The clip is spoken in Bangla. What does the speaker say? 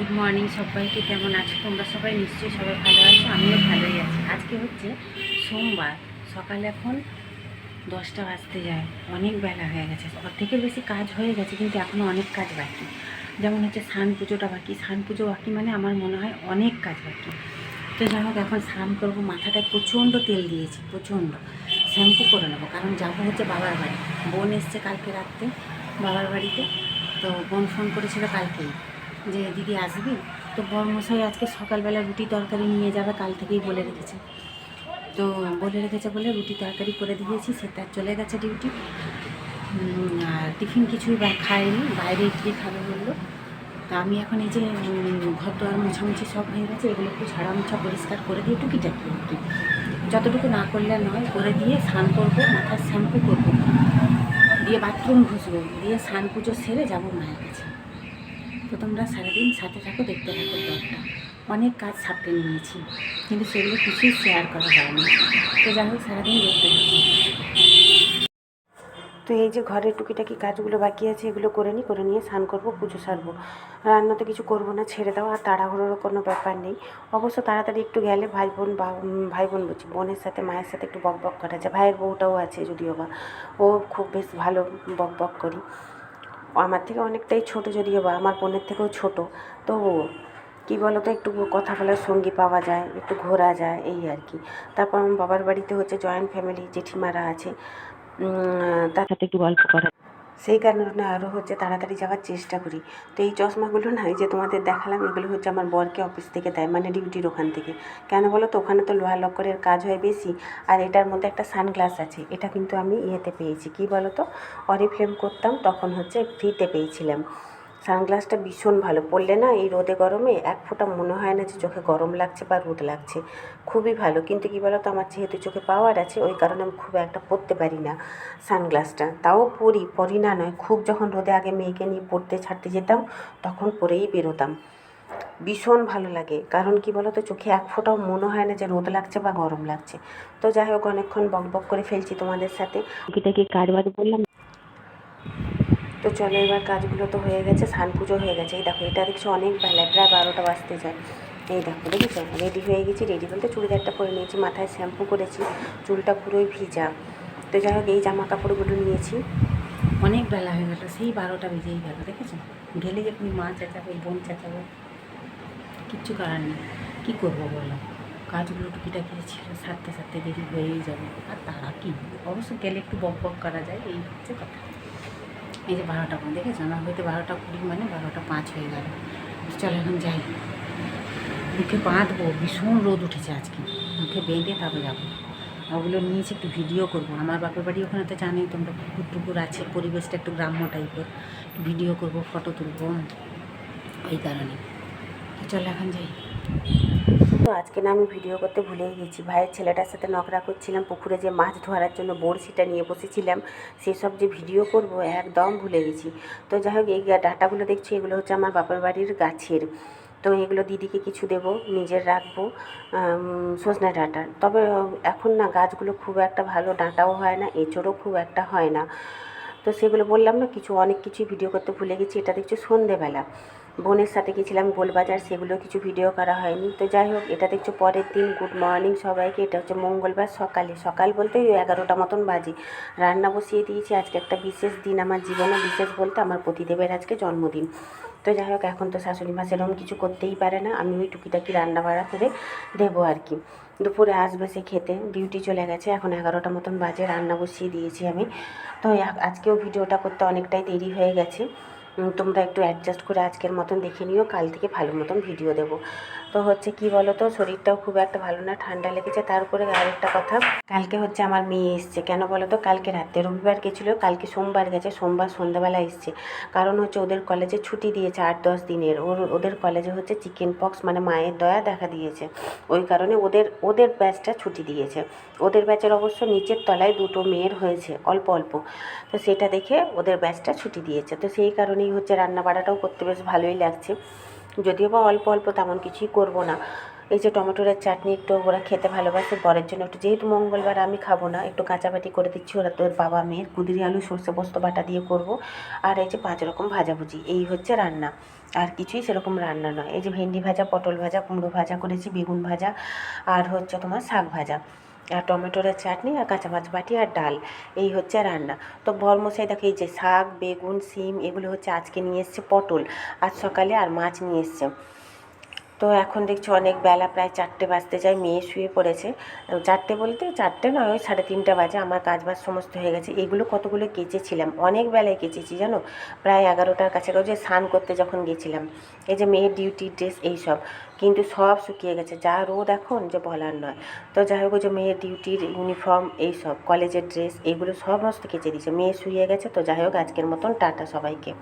গুড মর্নিং সবাইকে, কেমন আছো? তোমরা সবাই নিশ্চয়ই সবাই ভালো আছো, আমিও ভালোই আছি। আজকে হচ্ছে সোমবার, সকালে এখন দশটা বাজতে যায়, অনেক বেলা হয়ে গেছে। থেকে বেশি কাজ হয়ে গেছে, কিন্তু এখনও অনেক কাজ বাকি। যেমন হচ্ছে স্নান পুজোটা বাকি। স্নান পুজো বাকি মানে আমার মনে হয় অনেক কাজ বাকি। তো যাই হোক, এখন স্নান করব। মাথাটায় প্রচণ্ড তেল দিয়েছি, প্রচণ্ড। শ্যাম্পু করে নেব, কারণ যাব হচ্ছে বাবার বাড়ি। বোন এসছে কালকে রাত্রে বাবার বাড়িতে। তো বোন ফোন করেছিল কালকেই। যে দিদি আসবি, তো বর্মশাই আজকে সকালবেলা রুটি তরকারি নিয়ে যাবে, কাল থেকেই বলে রেখেছে। তো বলে রেখেছে বলে রুটি তরকারি করে দিয়েছি সেটা চলে গেছে ডিউটি। আর টিফিন কিছুই খায়নি, বাইরে ইডলি খাবে বলল। তো আমি এখন এই যে ঘর দোয়ার মোছামুছি সব হয়ে গেছে, এগুলো একটু ঝাড়া মোছা পরিষ্কার করে দিয়ে টুকিটাকি কি যতটুকু না করলে নয়, করে দিয়ে স্নান করব মাথার শ্যাম্পু করব। দিয়ে বাথরুম ঘুষবো, দিয়ে স্নান পুজো সেরে যাব মায়ের কাছে। তো তোমরা সারাদিন সাথে থাকো, দেখতে থাকো ব্লগটা। অনেক কাজ সাপটে নিয়েছি, কিন্তু সেগুলো কিছুই শেয়ার করা হয়নি। তো যাই হোক, সারাদিন দেখতে থাকো। তো এই যে ঘরের টুকিটাকি কাজগুলো বাকি আছে, এগুলো করে নিই করে নিয়ে স্নান করব, পুজো সারবো। রান্না তো কিছু করব না, ছেড়ে দাও, আর তাড়াহুড়োর কোনো ব্যাপার নেই। অবশ্য তাড়াতাড়ি একটু গেলে ভাই বোন ভাই বোন বলছি, বোনের সাথে, মায়ের সাথে একটু বক বক করা যায়। ভাইয়ের বউটাও আছে যদিও বা, ও খুব বেশ ভালো বক বক করি। আমার থেকে অনেকটাই ছোট যদিও বা আমার বোনের থেকেও ছোট তো কী বলো তো একটু কথা বলার সঙ্গী পাওয়া যায়, একটু ঘোরা যায়, এই আর কি। তারপর আমার বাবার বাড়িতে হচ্ছে জয়েন্ট ফ্যামিলি জেঠিমারা আছে। তার সাথে একটু গল্প করা। সেই কারণে আরও হচ্ছে তাড়াতাড়ি যাওয়ার চেষ্টা করি। তো এই চশমাগুলো না যে তোমাদের দেখালাম, এগুলো হচ্ছে আমার বরকে অফিস থেকে দেয় মানে ডিউটির ওখান থেকে। কেন বলো তো? ওখানে তো লোহা লক্করের কাজ হয় বেশি, আর এটার মধ্যে একটা সানগ্লাস আছে, এটা কিন্তু আমি ইয়েতে পেয়েছি। কি বলো তো? অরিফ্লেম করতাম, তখন হচ্ছে ফ্রিতে পেয়েছিলাম। সানগ্লাসটা ভীষণ ভালো। পরলে না এই রোদে গরমে এক ফোঁটা মনে হয় না যে চোখে গরম লাগছে বা রোদ লাগছে। খুবই ভালো। কিন্তু কী তো আমার যেহেতু চোখে পাওয়ার আছে, ওই কারণে আমি খুব একটা পরতে পারি না সানগ্লাসটা। তাও পরি পরি না নয়। খুব যখন রোদে আগে মেয়েকে নিয়ে পড়তে ছাড়তে যেতাম, তখন পরেই বেরোতাম। ভীষণ ভালো লাগে। কারণ কি তো চোখে এক ফোঁটাও মনে হয় না যে রোদ লাগছে বা গরম লাগছে। তো যাই হোক, অনেকক্ষণ বক বক করে ফেলছি তোমাদের সাথে। টুকিটাকি কাজ বাজ বললাম? তো চলো এবার কাজগুলো তো হয়ে গেছে স্নান পুজো হয়ে গেছে। এই দেখো, এটা দেখছি অনেক বেলা, প্রায় বারোটা বাজতে যায়। এই দেখো, দেখেছ? রেডি হয়ে গেছি, রেডি বলতে চুড়িদারটা পরে নিয়েছি, মাথায় শ্যাম্পু করেছি, চুলটা পুরোই ভিজা। তো যাই হোক, এই জামা কাপড়গুলো নিয়েছি। অনেক বেলা হয়ে গেল, সেই বারোটা বেজেই গেল, দেখেছ? গেলে যে তুমি মা চেঁচাবে, বোন চেঁচাবে, কিচ্ছু করার নেই। কী করব বলো? কাজগুলো টুকিটাকি ছিল, সারতে সারতে দেরি হয়েই যাবে। আর তারা কি? অবশ্য গেলে একটু বক বক করা যায়, এই হচ্ছে কথা। এই যে বারোটা পাঁচ দেখেছ? আমার হয়তো বারোটা কুড়ি মানে বারোটা পাঁচ হয়ে গেল। চলো, এখন যাই। মুখে বাঁধবো, ভীষণ রোদ উঠেছে আজকে। মুখে বেঁধে তারপরে যাব। ওগুলো নিয়েছি একটু ভিডিও করব। আমার বাপের বাড়ি ওখানে তো জানেই, তোমরা পুকুর টুকুর আছে, পরিবেশটা একটু গ্রাম্য টাইপের। ভিডিও করব, ফটো তুলবো। এই কারণে। চলো, এখন যাই। তো আজকে না আমি ভিডিও করতে ভুলেই গেছি। ভাইয়ের ছেলেটার সাথে নকরা করছিলাম, পুকুরে যে মাছ ধরার জন্য বড়শিটা নিয়ে বসেছিলাম সেসব যে ভিডিও করব, একদম ভুলে গেছি। তো যাই হোক, এই ডাটাগুলো দেখছি, এগুলো হচ্ছে আমার বাপের বাড়ির গাছের। তো এগুলো দিদিকে কিছু দেব, নিজের রাখব সজনে ডাঁটা। তবে এখন না গাছগুলো খুব একটা ভালো ডাঁটাও হয় না, এঁচড়ও খুব একটা হয় না। তো সেগুলো বললাম না, কিছু অনেক কিছুই ভিডিও করতে ভুলে গেছি, এটা দেখছি সন্ধেবেলা। বোনের সাথে গেছিলাম গোলবাজার, সেগুলো কিছু ভিডিও করা হয়নি। তো যাই হোক, এটা দেখছ পরের দিন। গুড মর্নিং সবাইকে। এটা হচ্ছে মঙ্গলবার সকালে। সকাল বলতে ওই এগারোটা মতন বাজে। রান্না বসিয়ে দিয়েছি। আজকে একটা বিশেষ দিন আমার জীবনে। বিশেষ বলতে আমার পতিদেবের আজকে জন্মদিন। তো যাই হোক, এখন তো শাশুড়ি মা সেরকম কিছু করতেই পারে না। আমি ওই টুকিটাকি রান্না বাড়া করে দেবো আর কি। দুপুরে আসবে সে খেতে। ডিউটি চলে গেছে। এখন এগারোটা মতন বাজে। রান্না বসিয়ে দিয়েছি আমি। তো আজকেও ভিডিওটা করতে অনেকটাই দেরি হয়ে গেছে। তোমরা একটু অ্যাডজাস্ট করে আজকের মতন দেখে নিও কাল থেকে ভালো মতন ভিডিও দেবো। তো হচ্ছে কি বলো তো শরীরটাও খুব একটা ভালো না, ঠান্ডা লেগেছে। তার উপরে আরেকটা কথা, কালকে হচ্ছে আমার মেয়ে এসছে। কেন বলো তো কালকে রাতে রবিবার গেছিল, কালকে সোমবার গেছে, সোমবার সন্ধ্যাবেলা এসছে। কারণ হচ্ছে ওদের কলেজে ছুটি দিয়েছে আট দশ দিনের। ওর, ওদের কলেজে হচ্ছে চিকেন পক্স মানে মায়ের দয়া দেখা দিয়েছে। ওই কারণে ওদের ওদের ব্যাচটা ছুটি দিয়েছে। ওদের ব্যাচের অবশ্য নিচের তলায় দুটো মেয়ের হয়েছে, অল্প অল্প। তো সেটা দেখে ওদের ব্যাচটা ছুটি দিয়েছে। তো সেই কারণেই হচ্ছে রান্না বাড়াটাও করতে বেশ ভালোই লাগছে। যদিও বা অল্প অল্প তেমন কিছুই করব না। এই যে টমেটোর চাটনি একটু ওরা খেতে ভালোবাসে, বরের জন্য একটু যেহেতু মঙ্গলবার আমি খাব না, একটু কাঁচাবাটি করে দিচ্ছি, ওরা তোর বাবা মেয়ের কুদিরি আলু, সর্ষে পোস্ত, বাটা দিয়ে করব। আর এই যে পাঁচ রকম ভাজাভুজি, এই হচ্ছে রান্না। আর কিছুই সেরকম রান্না নয়। এই যে ভেন্ডি ভাজা, পটল ভাজা, কুমড়ো ভাজা করেছি, বেগুন ভাজা, আর হচ্ছে তোমার শাক ভাজা। আর টমেটোর চাটনি আর কাঁচা মাছ বাটি আর ডাল, এই হচ্ছে রান্না। তো বরমশাই দেখো, এই যে শাক, বেগুন, সিম, এগুলো হচ্ছে আজকে নিয়ে এসছে পটল। আজ সকালে আর মাছ নিয়ে এসছে। তো এখন দেখছি অনেক বেলা প্রায় চারটে বাজতে যায়, মেয়ে শুয়ে পড়েছে। চারটে বলতে চারটে নয়, ওই সাড়ে তিনটে বাজে, আমার কাজ বাজ সমস্ত হয়ে গেছে। এগুলো কতগুলো কেচেছিলাম, অনেক বেলায় কেচেছি, জানো? প্রায় এগারোটার কাছাকাছি স্নান করতে যখন গেছিলাম, এই যে মেয়ের ডিউটি ড্রেস এইসব কিন্তু সব শুকিয়ে গেছে, যা রোদ এখন যে বলার নয়। তো যাই হোক যে মেয়ের ডিউটির ইউনিফর্ম এইসব কলেজের ড্রেস, এগুলো সমস্ত কেচে দিয়েছে, মেয়ে শুয়ে গেছে, তো যাই হোক, আজকের মতন, টাটা সবাইকে।